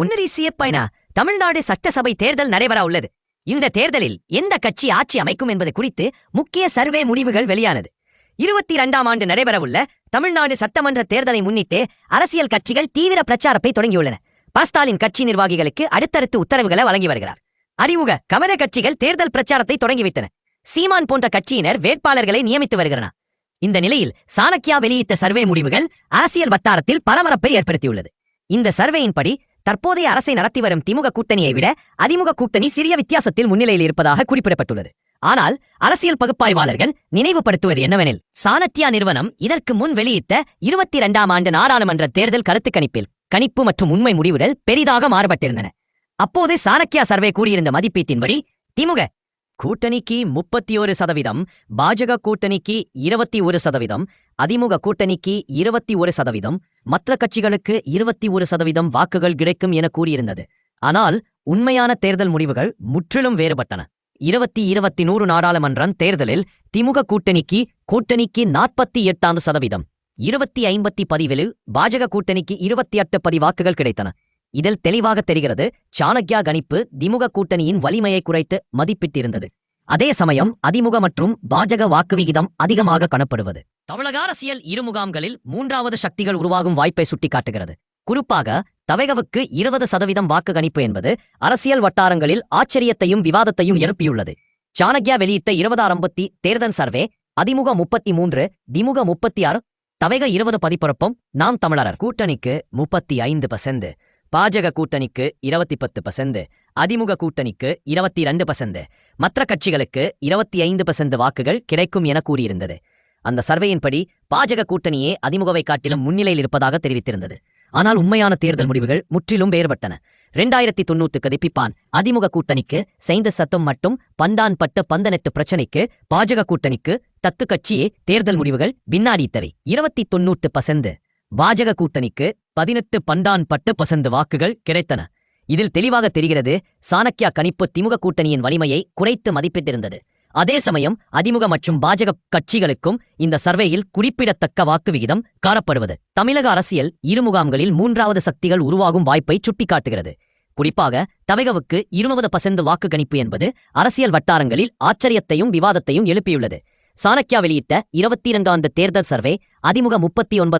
உன்னரி பயனா தமிழ்நாடு சட்டசபை தேர்தல் நடைபெற உள்ளது. இந்த தேர்தலில் எந்த கட்சி ஆட்சி அமைக்கும் என்பது குறித்து முக்கிய சர்வே முடிவுகள் வெளியானது. இருபத்தி இரண்டாம் ஆண்டு நடைபெறவுள்ள தமிழ்நாடு சட்டமன்ற தேர்தலை முன்னிட்டு அரசியல் கட்சிகள் தீவிர பிரச்சாரத்தை தொடங்கியுள்ளன. பாஸ்தாலின் கட்சி நிர்வாகிகளுக்கு அடுத்தடுத்து உத்தரவுகளை வழங்கி வருகிறார். அறிமுக கமல கட்சிகள் தேர்தல் பிரச்சாரத்தை தொடங்கிவிட்டன. சீமான் போன்ற கட்சியினர் வேட்பாளர்களை நியமித்து வருகிறனர் இந்த நிலையில் சாணக்கியா வெளியிட்ட சர்வே முடிவுகள் அரசியல் வட்டாரத்தில் பரபரப்பை ஏற்படுத்தியுள்ளது. இந்த சர்வேயின்படி தற்போதைய அரசை நடத்தி வரும் திமுக கூட்டணியை விட அதிமுக கூட்டணி சிறிய வித்தியாசத்தில் முன்னிலையில் இருப்பதாக குறிப்பிடப்பட்டுள்ளது. ஆனால் அரசியல் பகுப்பாய்வாளர்கள் நினைவுபடுத்துவது என்னவெனில் சாணத்தியா நிறுவனம் இதற்கு முன் வெளியிட்ட இருபத்தி இரண்டாம் ஆண்டு நாடாளுமன்ற தேர்தல் கருத்து கணிப்பில் கணிப்பு மற்றும் உண்மை முடிவுகள் பெரிதாக மாறுபட்டிருந்தன. அப்போது சாணக்கியா சர்வே கூறியிருந்த மதிப்பீட்டின்படி திமுக கூட்டணிக்கு முப்பத்தி ஒரு சதவீதம் பாஜக கூட்டணிக்கு இருபத்தி ஒரு சதவீதம் அதிமுக கூட்டணிக்கு இருபத்தி ஒரு சதவீதம் மற்ற கட்சிகளுக்கு இருபத்தி ஒரு சதவீதம் வாக்குகள் கிடைக்கும் என கூறியிருந்தது. ஆனால் உண்மையான தேர்தல் முடிவுகள் முற்றிலும் வேறுபட்டன. இருபத்தி இருபத்தி நூறு நாடாளுமன்றம் தேர்தலில் திமுக கூட்டணிக்கு கூட்டணிக்கு நாற்பத்தி எட்டாம் சதவீதம் இருபத்தி ஐம்பத்தி பதிவில் பாஜக கூட்டணிக்கு இருபத்தி எட்டு பதி வாக்குகள் கிடைத்தன. இதில் தெளிவாக தெரிகிறது. சாணக்யா கணிப்பு திமுக கூட்டணியின் வலிமையை குறைத்து மதிப்பிட்டிருந்தது. அதே சமயம் அதிமுக மற்றும் பாஜக வாக்கு விகிதம் அதிகமாக காணப்படுவது. தமிழக அரசியல் இருமுகாம்களில் மூன்றாவது சக்திகள் உருவாகும் வாய்ப்பை சுட்டிக்காட்டுகிறது. குறிப்பாக தவைகவுக்கு இருபது சதவீதம் வாக்கு கணிப்பு என்பது அரசியல் வட்டாரங்களில் ஆச்சரியத்தையும் விவாதத்தையும் எழுப்பியுள்ளது. சாணக்யா வெளியிட்ட இருபதாறம்பத்தி தேர்தல் சர்வே அதிமுக முப்பத்தி மூன்று திமுக முப்பத்தி ஆறு தவைக இருபது பதிப்பரப்பும் நாம் தமிழர் கூட்டணிக்கு முப்பத்தி ஐந்து பர்சன்ட் பாஜக கூட்டணிக்கு இருபத்தி பத்து பர்சன்ட் அதிமுக கூட்டணிக்கு இருபத்தி இரண்டு பர்சன்ட் மற்ற கட்சிகளுக்கு இருபத்தி ஐந்து பர்சன்ட் வாக்குகள் கிடைக்கும் என கூறியிருந்தது. அந்த சர்வேயின்படி பாஜக கூட்டணியே அதிமுகவை காட்டிலும் முன்னிலையில் இருப்பதாக தெரிவித்திருந்தது. ஆனால் உண்மையான தேர்தல் முடிவுகள் முற்றிலும் வேறுபட்டன. ரெண்டாயிரத்தி தொண்ணூத்து கதிப்பிப்பான் அதிமுக கூட்டணிக்கு செய்த சத்தம் மட்டும் பண்டான் பட்ட பந்தனெட்டு பிரச்சனைக்கு பாஜக கூட்டணிக்கு தத்து கட்சியே தேர்தல் முடிவுகள் பின்னாடி தரை இருபத்தி தொண்ணூற்று பசந்து பாஜக கூட்டணிக்கு பதினெட்டு பண்டான் பட்டு பசந்து வாக்குகள் கிடைத்தன. இதில் தெளிவாக தெரிகிறது சாணக்கியா கணிப்பு திமுக கூட்டணியின் வலிமையை குறைத்து மதிப்பிட்டிருந்தது. அதே சமயம் அதிமுக மற்றும் பாஜக கட்சிகளுக்கும் இந்த சர்வேயில் குறிப்பிடத்தக்க வாக்கு விகிதம் காணப்படுவது. தமிழக அரசியல் இருமுகாம்களில் மூன்றாவது சக்திகள் உருவாகும் வாய்ப்பை சுட்டிக்காட்டுகிறது. குறிப்பாக தவைகவுக்கு இருபது பசந்து வாக்கு கணிப்பு என்பது அரசியல் வட்டாரங்களில் ஆச்சரியத்தையும் விவாதத்தையும் எழுப்பியுள்ளது. சாணக்கியா வெளியிட்ட இருபத்தி இரண்டாண்டு தேர்தல் சர்வே அதிமுக முப்பத்தி ஒன்பது